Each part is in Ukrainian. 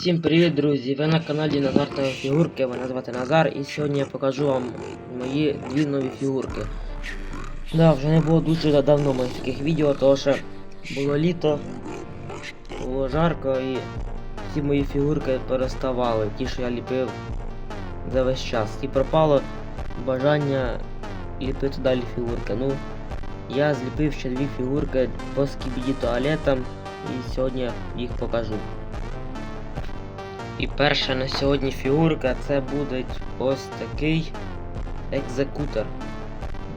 Всім привіт, друзі! Ви на каналі Назар та фігурки. Мене звати Назар і сьогодні я покажу вам мої дві нові фігурки. Да, вже не було дуже давно моїх таких відео, тому що було літо, було жарко і всі мої фігурки переставали, ті, що я ліпив за весь час. І пропало бажання ліпити далі фігурки. Ну, я зліпив ще дві фігурки по скібіді туалетам і сьогодні їх покажу. І перша на сьогодні фігурка це буде ось такий екзекутор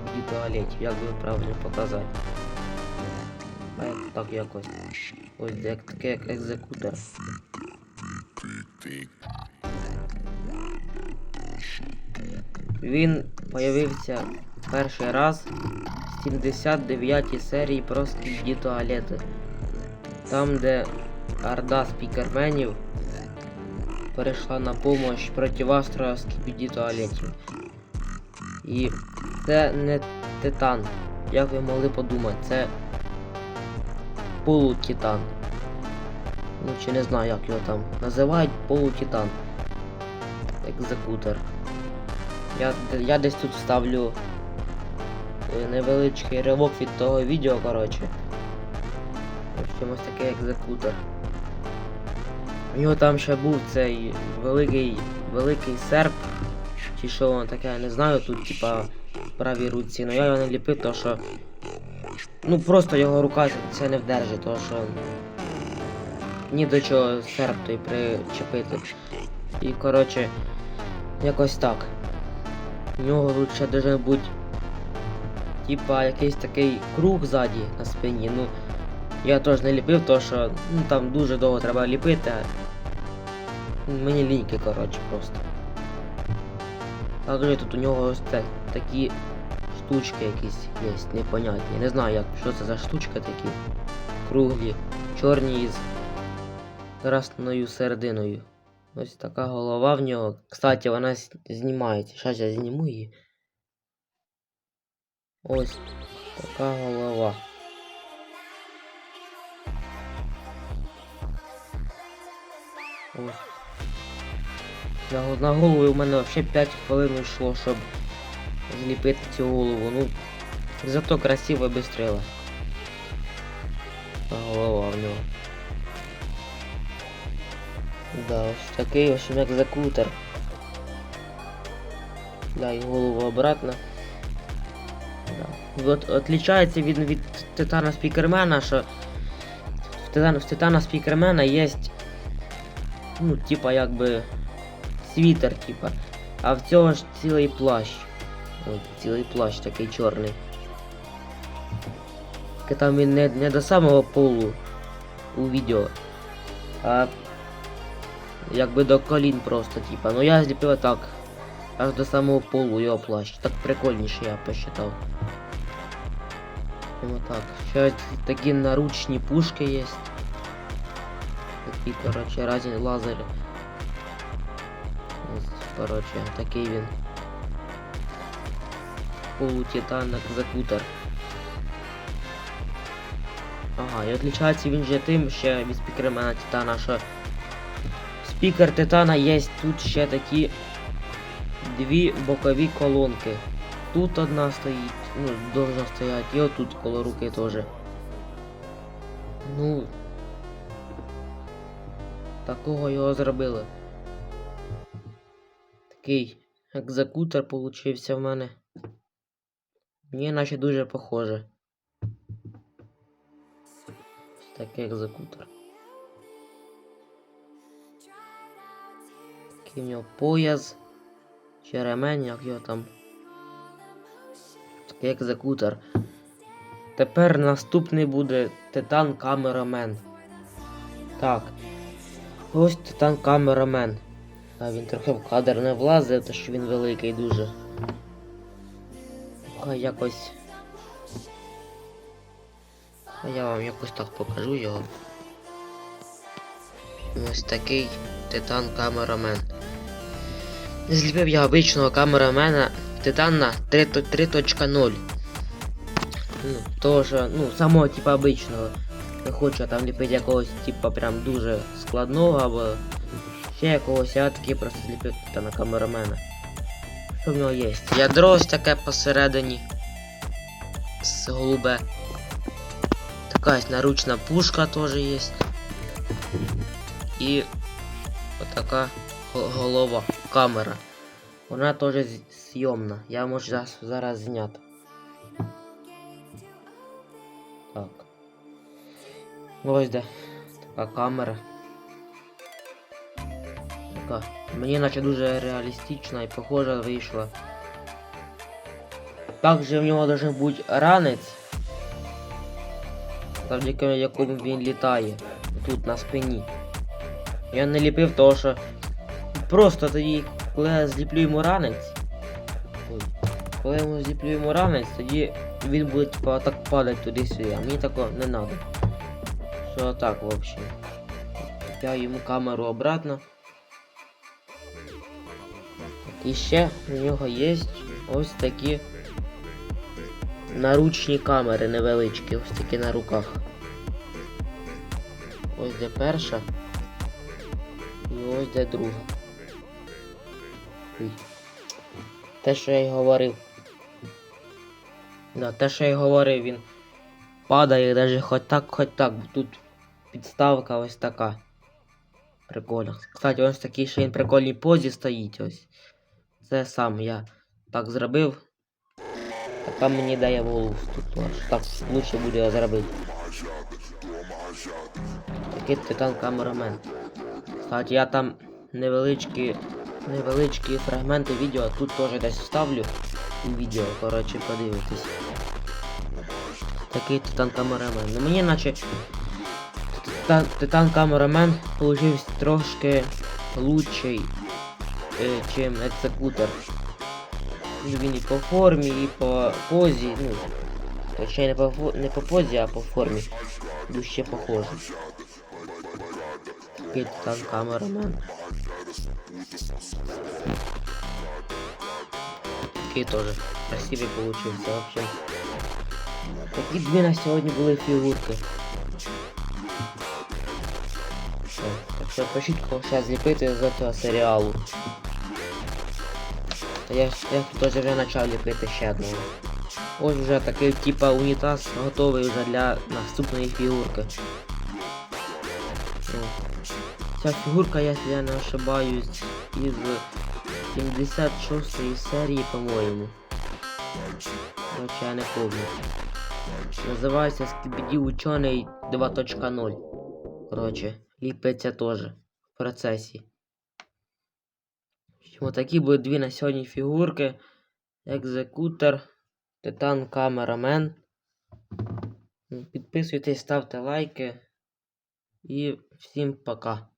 в як би правильно показати. Так якось. Ось як такий як екзекутор. Він появився перший раз в 79 серії про скібді туалети. Там, де орда спікерменів перейшла на помощь противастроя скібіді туалетів. І це не титан, як ви могли подумати, це полутитан. Ну чи не знаю як його там називають полутитан. Екзекутор. Я, я десь тут ставлю е, невеличкий ривок від того відео, коротше. В общем, такий екзекутор. У нього там ще був цей великий великий серп. Чи що воно таке, я не знаю, тут типа в правій руці, але я його не ліпив, то що. Ну просто його рука це не вдержить, то що. Ні до чого серп той причепити. І коротше, якось так. У нього тут ще должен бути типа якийсь такий круг ззаді на спині. Ну, я теж не ліпив, то що ну, там дуже довго треба ліпити. Мені ліньки, коротше, просто. Також тут у нього ось те, такі штучки якісь є, непонятні. Не знаю як, що це за штучки такі. Круглі, чорні із красною серединою. Ось така голова в нього. Кстати, вона знімається. Зараз я зніму її. Ось така голова. Ось. На, голову у мене взагалі 5 хвилин йшло, щоб зліпити цю голову. Ну, зато красиво і стріла. Голова в нього. Да, ось такий ось як закутер. Да, і голову обратно. Да. От, отличається він від Титана Спікермена, що в Титана, в Титана Спікермена є ну, типа якби світер, типа. А в цього ж цілий плащ. Ой, цілий плащ такий чорний. Тільки там він не, не до самого полу у відео, а якби до колін просто, типа. Ну я зліпив так. Аж до самого полу його плащ. Так прикольніше я посчитав. Вот так. Ще такі наручні пушки є. Такі, короче, різні лазери. Короче, такий він. Полутитан екзекутор. Ага, і відлічається він же тим ще від спікермена Титана, що спікер Титана є тут ще такі дві бокові колонки. Тут одна стоїть, ну, должна стояти, і отут коло руки теж. Ну. Такого його зробили. Такий екзекутор получився в мене. Мені наче дуже похоже. Такий екзекутор. Такий в нього пояс. Чи ремень, як його там. Такий екзекутор. Тепер наступний буде Титан Камерамен. Так. Ось Титан Камерамен. А він трохи в кадр не влазить, тому що він великий дуже. Хай якось. А я вам якось так покажу його. Ось такий Титан Камерамен. Зліпив я обичного камерамена Титана 3.0. Ну, що, ну, самого типа обичного. Не хочу там ліпити якогось типа прям дуже складного або ще якогось, я такий просто зліпив та на камерамена. Що в нього є? Ядро ось таке посередині. З голубе. Така наручна пушка теж є. І отака голова, камера. Вона теж зйомна. Я можу зараз зняти. Так. Ось де. Така камера. Така. Мені наче дуже реалістична і похожа вийшла. Також в нього должен бути ранець. Завдяки якому він літає. Тут на спині. Я не ліпив того, що просто тоді, коли я зліплю йому ранець. Коли я йому зліплю йому ранець, тоді він буде типа так падати туди-сюди, а мені такого не треба. Що так, в общем. Я йому камеру обратно. І ще у нього є ось такі наручні камери невеличкі, ось такі на руках. Ось де перша. І ось де друга. Те, що я й говорив. Да, те, що я й говорив, він падає навіть хоч так, хоч так, тут підставка ось така. Прикольно. Кстати, ось такий ще він прикольній позі стоїть ось. Це сам я так зробив. Така мені дає в голову тут. Так лучше буде його зробити. Такий титан камерамен. Кстати, я там невеличкі, невеличкі фрагменти відео тут теж десь вставлю відео, коротше, подивитись. Такий титан камерамен. Ну мені наче титан, камерамен получився трошки лучший, чим екзекутор. Він і по формі, і по позі, ну, точніше не по, не по позі, а по формі. Дужче похожий. Такий титан камерамен. Такий тоже красивый получился вообще. Такі дві на сьогодні були фігурки. Так що пишіть, кого ще зліпити з цього серіалу. Я, тут теж вже почав ліпити ще одного. Ось вже такий типа унітаз готовий вже для наступної фігурки. Ця фігурка, якщо я не ошибаюсь, із 76 серії, по-моєму. Я не помню. Називається Скібіді Учений 2.0. Короче, ліпиться теж в процесі. Ось такі будуть дві на сьогодні фігурки. Екзекутор, Титан Камерамен. Підписуйтесь, ставте лайки. І всім пока.